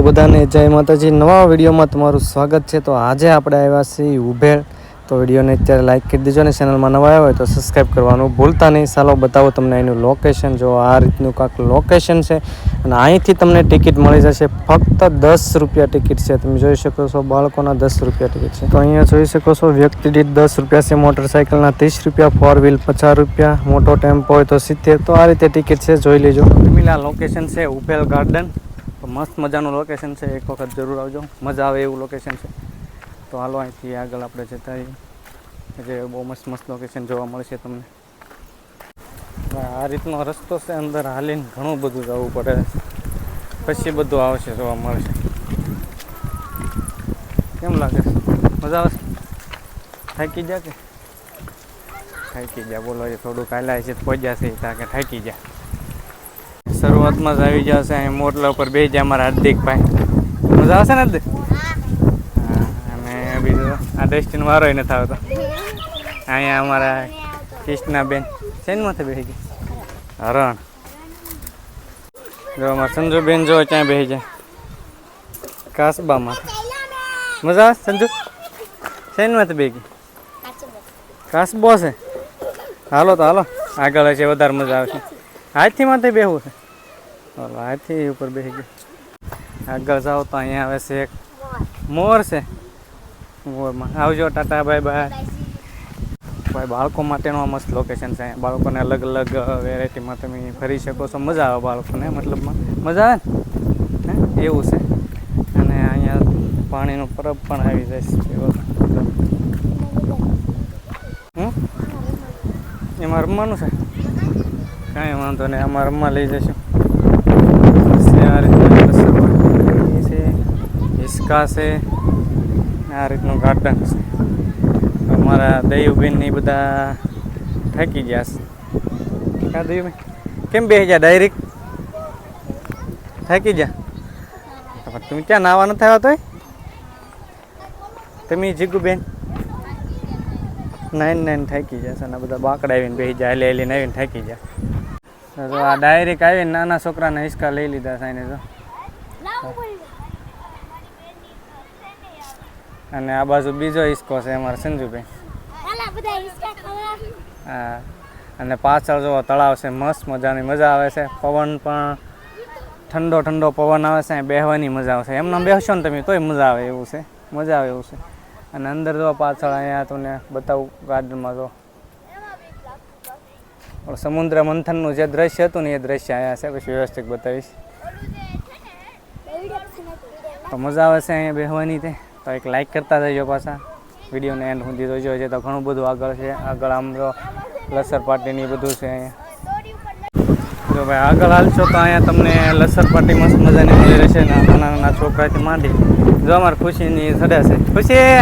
તો બધાને જય માતાજી. નવા વિડીયોમાં તમારું સ્વાગત છે. તો આજે આપણે આવ્યા છીએ ઉભેળ તો વિડીયોને અત્યારે લાઇક કરી દેજો અને ચેનલમાં નવા આવ્યા હોય તો સબસ્ક્રાઈબ કરવાનું ભૂલતા નહીં. ચાલો બતાવો તમને એનું લોકેશન જો આ રીતનું કાંક લોકેશન છે અને અહીંથી તમને ટિકિટ મળી જશે. ફક્ત દસ રૂપિયા ટિકિટ છે. તમે જોઈ શકો છો બાળકોના દસ રૂપિયા ટિકિટ છે. તો અહીંયા જોઈ શકો છો વ્યક્તિ દીઠ દસ રૂપિયા છે. મોટરસાઇકલના ત્રીસ રૂપિયા ફોર વ્હીલ પચાસ રૂપિયા, મોટો ટેમ્પો હોય તો સિત્તેર. તો આ રીતે ટિકિટ છે. જોઈ લેજો. આ લોકેશન છે ઉભેલ ગાર્ડન મસ્ત મજાનું લોકેશન છે, એક વખત જરૂર આવજો. મજા આવે એવું લોકેશન છે. તો હાલો, અહીંથી આગળ આપણે જતા રહીએ જે બહુ મસ્ત મસ્ત લોકેશન જોવા મળશે તમને. આ રીતનો રસ્તો છે, અંદર હાલીને ઘણું બધું જવું પડે. પછી બધું આવશે, જોવા મળશે. કેમ લાગે? મજા આવે થાકી જા કે? થાકી જા બોલો, એ થોડું કાલે છે પહોંચ્યા છે, ત્યાં કે થાકી જા શરૂઆતમાં જ આવી જશે. અહીં મોટલા ઉપર બે જાય અમારા હાર્દિકભાઈ. મજા આવશે ને હાર્દિક? અને બીજું આ ડેસ્ટિન વારો નથી આવતો. અહીંયા અમારા કૃષ્ણાબેન. માથે બેસી ગઈ? હરણ. જો અમારા સંજુબેન જો ક્યાં બેસી જાય. કાસબામાં. મજા આવે સંજુ? શેનમાંથી બેસી ગઈ? કાસબો છે. હાલો તો હાલો. આગળ છે વધારે મજા આવશે. હાથથી માથે બેહવું છે. હાથથી ઉપર બેસી ગયું. આગળ જાઓ તો અહીંયા આવે છે એક મોર છે. મોરમાં. આવજો, ટાટા, બાય બાય. ભાઈ બાળકો માટેનું આ મસ્ત લોકેશન છે. બાળકોને અલગ અલગ વેરાયટીમાં તમે ફરી શકો છો. મજા આવે બાળકોને, મતલબમાં. મજા આવે ને? હે? એવું છે. અને અહીંયા પાણીનો પરબ પણ આવી જાય છે. એમાં રમવાનું છે? કાંઈ વાંધો નહીં. આમાં રમવા લઈ જશું પછી આ રીતનું રસોઈ છે હિસકા છે આ રીતનું ગાર્ડન છે. અમારા દયુબેન ને બધા થાકી ગયા છે. કા દયુબેન? કેમ બેસી ગયા ડાયરેક્ટ થાકી ગયા? તમે ક્યાં નાવા નથી આવ્યા તોય? તમે જીગુબેન? નાઈન નાઈન થાકી જશે અને બધા બાકડા આવીને બેસી જાય એટલે એલીને આવીને થાકી જાય તો આ ડાયરેક્ટ આવીને નાના છોકરાના હિસકા લઈ લીધા સાઈને તો. અને આ બાજુ બીજો હિસ્કો છે અમારા સંજુભાઈ હા અને પાછળ જો તળાવ છે મસ્ત મજાની મજા આવે છે. પવન પણ ઠંડો ઠંડો પવન આવે છે બેહવાની મજા આવશે એમને બેસશો ને તમે તોય મજા આવે એવું છે. મજા આવે એવું છે. અને અંદર જો પાછળ અહીંયા તમને બતાવું ગાર્ડનમાં જો. સમુદ્ર મંથનનું જે દ્રશ્ય હતું ને એ દ્રશ્ય અહીંયા છે પછી વ્યવસ્થિત બતાવીશ. તો મજા આવે છે અહીંયા બેહવાની તે. તો એક લાઈક કરતા જજો પાછા. વિડીયોને એન્ડ સુધી જોજો છે તો ઘણું બધું આગળ છે. આગળ આમ તો લસર પાટીની બધું છે અહીંયા. જો ભાઈ, આગળ હાલશો તો અહીંયા તમને લસર પાટી મસ્ત મજાની મળી રહેશે નાના નાના છોકરાથી માંડી. જો અમારે ખુશીની સડે છે. ખુશી!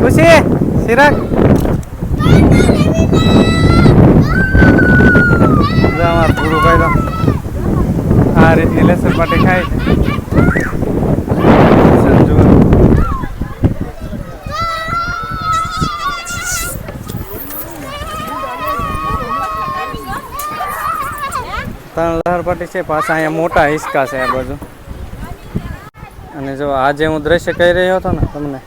ખુશી! સિરાગ જો અમારે પૂરું તો આ રીતની લસર પાટી ખાય છે સંજુ ત્રણ લહેરપટ્ટી છે, પાછા અહીંયા મોટા હિસકા છે આ બાજુ. અને જો આજે હું દ્રશ્ય કહી રહ્યો હતો ને તમને,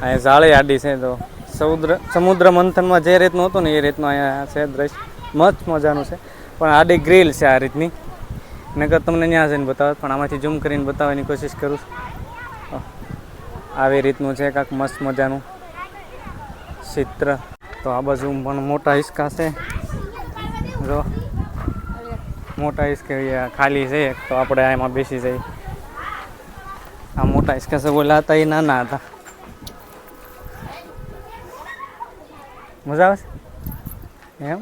અહીંયા જાળી આડી છે તો સમુદ્ર સમુદ્ર મંથનમાં જે રીતનું હતું ને એ રીતનું અહીંયા છે દ્રશ્ય. મસ્ત મજાનું છે. પણ આડી ગ્રીલ છે આ રીતની. નગર તમને ત્યાં જઈને બતાવે, પણ આમાંથી ઝૂમ કરીને બતાવવાની કોશિશ કરું છું. આવી રીતનું છે કાંક મસ્ત મજાનું ચિત્ર. તો આ બાજુ પણ મોટા હિસકા છે. જો. મોટા હિસકે ખાલી છે, તો આપણે એમાં બેસી જઈએ. આ મોટા હિસકા છે ઓલા હતા એ નાના હતા. મજા આવે છે? એમ?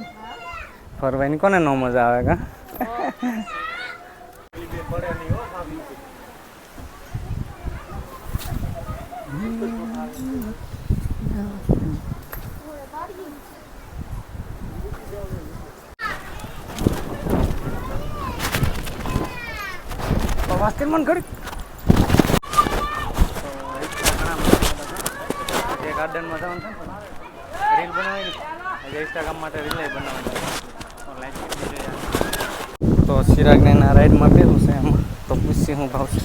ફરવાની કોને ન મજા આવે કા? વાસ્તર મન ઘડી. જે ગાર્ડનમાં જવાનું છે ને રીલ બનાવવાની જે ઇન્સ્ટાગ્રામ માટે રીલ બનાવવાની. તો ચિરાગને એના રાઈડમાં બેલું છે એમાં. તો પૂછી હું ભાવ છે.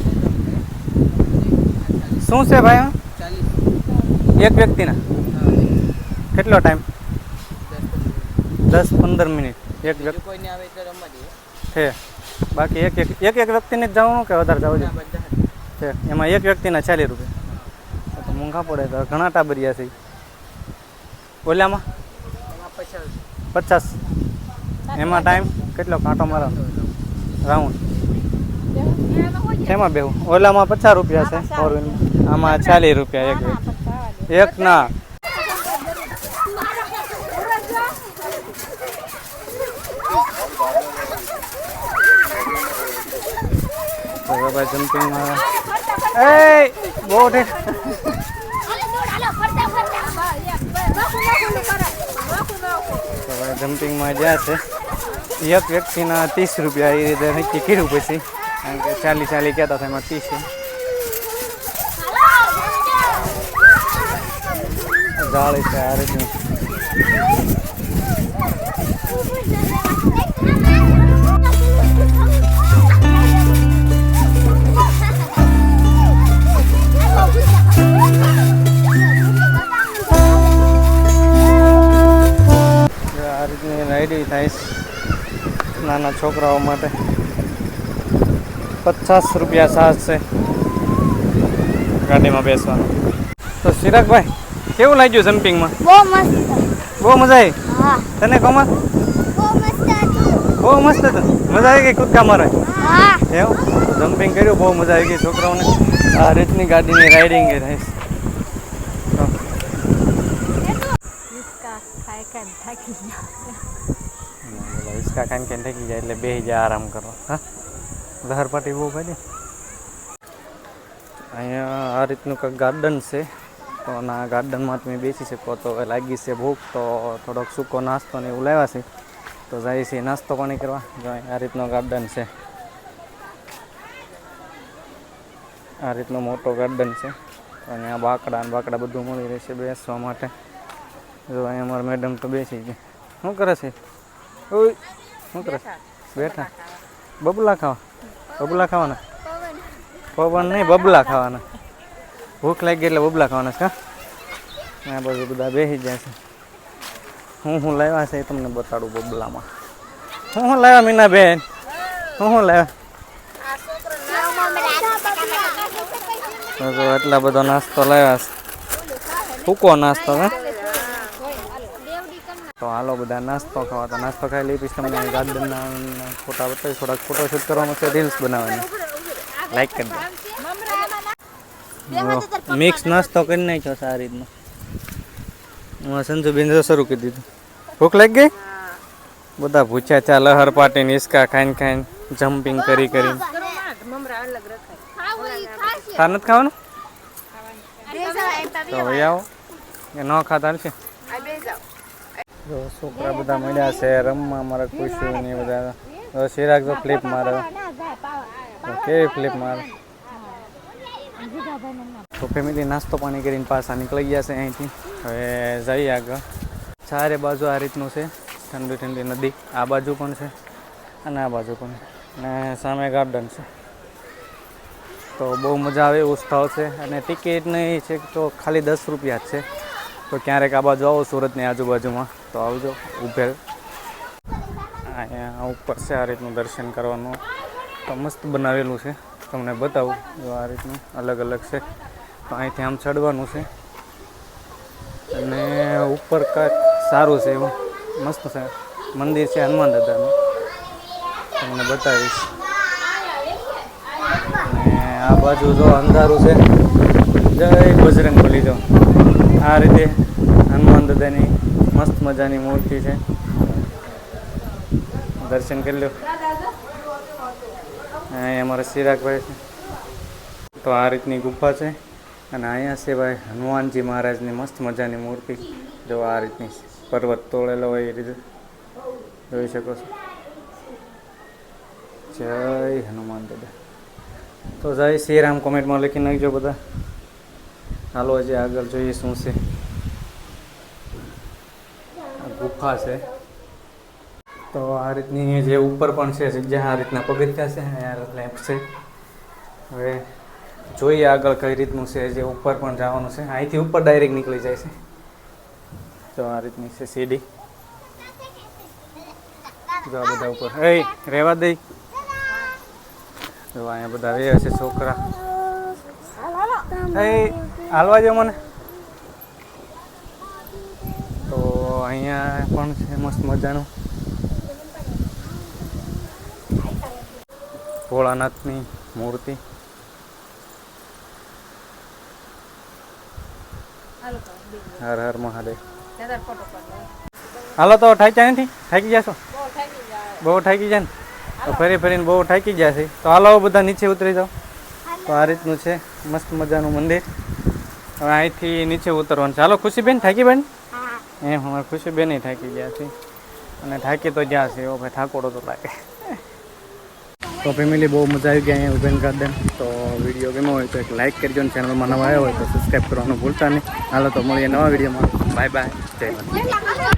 શું છે ભાઈ? એક વ્યક્તિના? કેટલો ટાઈમ દસ પંદર મિનિટ. એક વ્યક્તિ કોઈને આવે તો રમવા દઈએ. છે. બાકી એક એક એક એક વ્યક્તિને જ જવાનું કે વધારે જવું છે. એમાં એક વ્યક્તિના ચાલીસ રૂપિયા. તો મોંઘા પડે તો ઘણા ટાબરિયા છે. ઓલામાં? પચાસ. એમાં ટાઈમ કેટલો? કાંટો મારો. રાઉન્ડ. શેમાં બેવું ઓલામાં પચાસ રૂપિયા છે ફોર વ્હીલમાં આમાં ચાલીસ રૂપિયા એક વ્યક્તિ એક ના. હવે ભાઈ જમ્પિંગમાં એ ભાઈ જમ્પિંગમાં જ્યાં છે. એક વ્યક્તિના ત્રીસ રૂપિયા એ રીતે નક્કી કર્યું પછી. કારણ કે ચાલી ચાલી કહેતા હતા એમાં ત્રીસ જાળી છે આ રીતની છોકરાઓ માટે પચાસ રૂપિયા સાસ છે. ગાડીમાં બેસવાનું. તો સિરાગભાઈ કેવું લાગ્યું જમ્પિંગમાં? બહુ મસ્ત બહુ મજા આવી? હા. તને કોમર બહુ મસ્ત હતું. મજા આવી ગઈ કૂદકા મારે એવું? જમ્પિંગ કર્યું બહુ મજા આવી ગઈ છોકરાઓને. આ રીતની ગાડીની રાઇડિંગ એ થાય તો. હિંચકા ખાઈને ખાઈને થાકી જાય એટલે બે જાય આરામ કરો. હા? લહર પાટી બહુ ભાઈ અહીંયા આ રીતનું કંઈક ગાર્ડન છે. તો ના ગાર્ડનમાં તમે બેસી શકો. તો લાગી છે ભૂખ, તો થોડોક સૂકો નાસ્તો ને એવું લાવ્યા છે. તો જાય છે નાસ્તો પાણી કરવા. જો આ રીતનો ગાર્ડન છે. આ રીતનો મોટો ગાર્ડન છે. અને આ બાકડા ને બાકડા બધું મળી રહેશે બેસવા માટે. જો અહીંયા અમારા મેડમ તો બેસી છે શું કરે છે? ઓય, શું કરે? બેઠા. બબલા ખાવા. બબલા ખાવાના? પવન નહીં, બબલા ખાવાના. ભૂખ લાગી એટલે બબલા ખાવાના છે આ બાજુ બધા બેસી જાય છે. હું હું લાવ્યા છે એ તમને બતાડું બબલામાં. હું હું લાવ્યા, મીનાબેન? હું હું લાવ્યા? એટલા બધો નાસ્તો લાવ્યા છે. ફૂકો નાસ્તો, હે? તો હાલો બધા નાસ્તો ખાવા. તો નાસ્તો ખાઈ લઈ પછી તમને ગાર્ડનના ફોટા બતાવી થોડાક ફોટોશૂટ કરવા છે રીલ્સ બનાવવાની. લાઈક કરી મિક્સ નાસ્તો કરી નાખ્યો છે આ રીતનો. હું સંજુબેન શરૂ કરી દીધું. ભૂખ લાગી ગઈ? બધા ભૂચ્યા ચા લહર પાટી નિસ્કા ખાઈને ખાઈને જમ્પિંગ કરી કરી. તાર નથી ખાવાનું? તો ભાઈ આવો. એ ન ખાતા છે જો છોકરા બધા મળ્યા છે, રમવા મારે ખુશી ને બધા. સિરાગ તો ફ્લિપ મારે. કેવી ફ્લિપ મારે? તો ફેમિલી નાસ્તો પાણી કરીને પાછા નીકળી ગયા છે અહીંથી. હવે જઈએ આગળ. ચારે બાજુ આ રીતનું છે. ઠંડી ઠંડી નદી. આ બાજુ પણ છે અને આ બાજુ પણ અને સામે ગાર્ડન છે. તો બહુ મજા આવે એવું સ્થળ છે. અને ટિકિટ નહીં છે તો ખાલી દસ રૂપિયા જ છે. તો ક્યારેક આ બાજુ આવો સુરતની આજુબાજુમાં. તો આવજો ઉભેલ અહીંયા ઉપર છે આ રીતનું દર્શન કરવાનું. તો મસ્ત બનાવેલું છે. તમને બતાવું, જો આ રીતનું અલગ અલગ છે. તો અહીંથી આમ ચડવાનું છે. અને ઉપર કાંઈક સારું છે એવું. મસ્ત છે. મંદિર છે હનુમાન દાદાનું. તમને બતાવીશ. અને આ બાજુ જો અંધારું છે. જય બજરંગ બલી જો. આ રીતે હનુમાન દાદાની મસ્ત મજાની મૂર્તિ છે. દર્શન કરી લો અહીંયા અમારા ચિરાગભાઈ છે. તો આ રીતની ગુફા છે. અને અહીંયા છે ભાઈ હનુમાનજી મહારાજની મસ્ત મજાની મૂર્તિ. જો આ રીતની પર્વત તોડેલો હોય એ રીતે. જોઈ શકો છો. જય હનુમાન દાદા. તો જય શ્રી રામ કોમેન્ટમાં લખી નાખજો બધા. હાલો, હજી આગળ જોઈએ શું છે આ ગુફા છે. તો આ રીતની જે ઉપર પણ છે જગ્યા, આ રીતના પગથિયા છે, અહીંયા લેમ્પ છે. હવે જોઈએ આગળ કઈ રીતનું છે જે ઉપર પણ જવાનું છે. અહીંથી ઉપર ડાયરેક્ટ નીકળી જાય છે. તો આ રીતની છે સીડી. જો આ બધા ઉપર. એ, રહેવા દઈ જો અહીંયા બધા રહે છે છોકરા. એ, હાલવા જો મને તો અહીંયા પણ છે, મસ્ત મજાનું. ભોળાનાથની મૂર્તિ. હર હર મહાદેવ. હાલો તો થાક્યા નથી? થાકી જશો બહુ થાકી જાય ને? તો ફરી ફરીને બહુ થાકી ગયા છે. તો હાલો બધા નીચે ઉતરી જાઓ. તો આ રીતનું છે, મસ્ત મજાનું મંદિર. હવે અહીંથી નીચે ઉતરવાનું હાલો, ખુશીબેન, થાકી બેન? એમ અમારે ખુશીબેન થાકી ગયા છે. અને થાકી તો ગયા છે એવો ભાઈ ઠાકોડો તો લાગે. તો ફેમિલી બહુ મજા આવી ગઈ અહીંયા ઉભેન ગાર્ડન તો વીડિયો ગમ્યો હોય તો એક લાઇક કરજો અને ચેનલમાં નવા આવ્યા હોય તો સબસ્ક્રાઈબ કરવાનું ભૂલતા નહીં. હાલો તો મળીએ નવા વિડીયોમાં બાય બાય જય